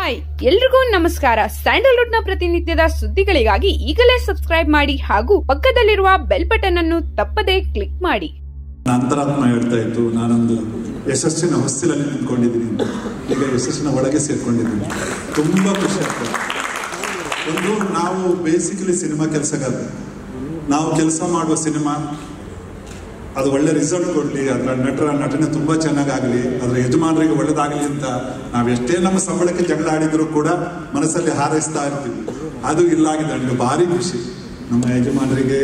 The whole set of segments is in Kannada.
ಹಾಯ್ ಎಲ್ರಿಗೂ ನಮಸ್ಕಾರ. ಸ್ಯಾಂಡಲ್ವುಡ್ನ ಪ್ರತಿನಿತ್ಯದ ಸುದ್ದಿಗಳಿಗಾಗಿ ಈಗಲೇ ಸಬ್ಸ್ಕ್ರೈಬ್ ಮಾಡಿ ಹಾಗೂ ಪಕ್ಕದಲ್ಲಿರುವ ಬೆಲ್ ಬಟನ್ ಅನ್ನು ತಪ್ಪದೇ ಕ್ಲಿಕ್ ಮಾಡಿ. ಅಂತರಾತ್ಮ ಹೇಳ್ತಾ ಇತ್ತು ನಾನೊಂದು ಯಶಸ್ಸಿನ ಹೊಸ್ತಿಲಲ್ಲಿ ನಿಂತ್ಕೊಂಡಿದ್ದೀನಿ ಈಗ ಯಶಸ್ಸಿನ ಒಳಗೆ ಸೇರ್ಕೊಂಡಿದ್ದೀನಿ. ತುಂಬಾ ಖುಷಿ ಆಗ್ತದೆ ಒಂದು, ನಾವು ಬೇಸಿಕಲಿ ಸಿನಿಮಾ ಕೆಲಸಗಾರ ನಾವು ಕೆಲಸ ಮಾಡುವ ಸಿನಿಮಾ ಅದು ಒಳ್ಳೆ ರಿಸಲ್ಟ್ ಕೊಡಲಿ, ಅದರ ನಟರ ನಟನೆ ತುಂಬ ಚೆನ್ನಾಗಾಗಲಿ, ಅದರ ಯಜಮಾನರಿಗೆ ಒಳ್ಳೇದಾಗಲಿ ಅಂತ ನಾವು ಎಷ್ಟೇ ನಮ್ಮ ಸಂಬಳಕ್ಕೆ ಜಗಳ ಆಡಿದ್ರು ಕೂಡ ಮನಸ್ಸಲ್ಲಿ ಹಾರೈಸ್ತಾ ಇರ್ತೀವಿ. ಅದು ಇಲ್ಲಾಗಿದೆ ನನಗೆ ಭಾರಿ ಖುಷಿ. ನಮ್ಮ ಯಜಮಾನರಿಗೆ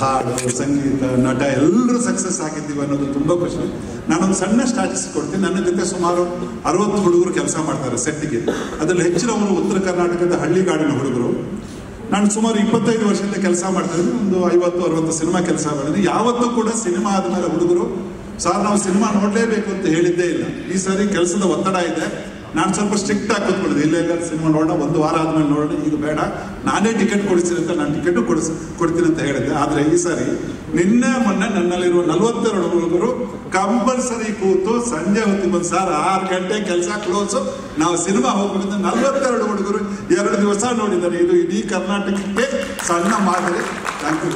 ಹಾಡು, ಸಂಗೀತ, ನಟ ಎಲ್ಲರೂ ಸಕ್ಸಸ್ ಆಗಿದ್ದೀವಿ ಅನ್ನೋದು ತುಂಬ ಖುಷಿ. ನಾನೊಂದು ಸಣ್ಣ ಸ್ಟಾಟಿಸ್ ಕೊಡ್ತೀನಿ. ನನ್ನ ಜೊತೆ ಸುಮಾರು ಅರವತ್ತು ಹುಡುಗರು ಕೆಲಸ ಮಾಡ್ತಾರೆ ಸೆಟ್ಗೆ ಅದರಲ್ಲಿ ಹೆಚ್ಚಿನವರು ಉತ್ತರ ಕರ್ನಾಟಕದ ಹಳ್ಳಿಗಾಡಿನ ಹುಡುಗರು. ನಾನು ಸುಮಾರು ಇಪ್ಪತ್ತೈದು ವರ್ಷದಿಂದ ಕೆಲಸ ಮಾಡ್ತಾ ಇದ್ದೀನಿ, ಒಂದು ಐವತ್ತು, ಅರವತ್ತು ಸಿನಿಮಾ ಕೆಲಸ ಮಾಡಿದ್ದೀನಿ. ಯಾವತ್ತೂ ಕೂಡ ಸಿನಿಮಾ ಆದಮೇಲೆ ಹುಡುಗರು, ಸರ್, ನಾವು ಸಿನಿಮಾ ನೋಡಲೇಬೇಕು ಅಂತ ಹೇಳಿದ್ದೇ ಇಲ್ಲ. ಈ ಸಾರಿ ಕೆಲಸದ ಒತ್ತಡ ಇದೆ. ನಾನು ಸ್ವಲ್ಪ ಸ್ಟ್ರಿಕ್ಟ್ ಆಗಿ ಕೂತ್ಕೊಳ್ಳೋದು. ಇಲ್ಲ ಇಲ್ಲ ಸಿನಿಮಾ ನೋಡೋಣ, ಒಂದು ವಾರ ಆದ್ಮೇಲೆ ನೋಡೋಣ. ಈಗ ಬೇಡ. ನಾನೇ ಟಿಕೆಟ್ ಕೊಡಿಸ್ತೀನಿ ಅಂತ ನಾನು ಟಿಕೆಟ್ ಕೊಡಿಸ್, ಕೊಡ್ತೀನಿ ಅಂತ ಹೇಳಿದ್ದೆ. ಆದರೆ ಈ ಸಾರಿ ನಿನ್ನೆ, ಮೊನ್ನೆ ನನ್ನಲ್ಲಿರುವ ನಲವತ್ತೆರಡು ಹುಡುಗರು ಕಂಪಲ್ಸರಿ ಕೂತು ಸಂಜೆ ಹೊತ್ತಿ ಬಂದು, ಸರ್, ಆರು ಗಂಟೆ ಕೆಲಸ ಕ್ಲೋಸು ನಾವು ಸಿನಿಮಾ ಹೋಗ್ಬೇಕಂತ ನಲವತ್ತೆರಡು ಹುಡುಗರು ಎರಡು ದಿವಸ ನೋಡಿದ್ದಾರೆ. ಇದು ಇಡೀ ಕರ್ನಾಟಕಕ್ಕೆ ಸಣ್ಣ ಮಾದರಿ. Thank you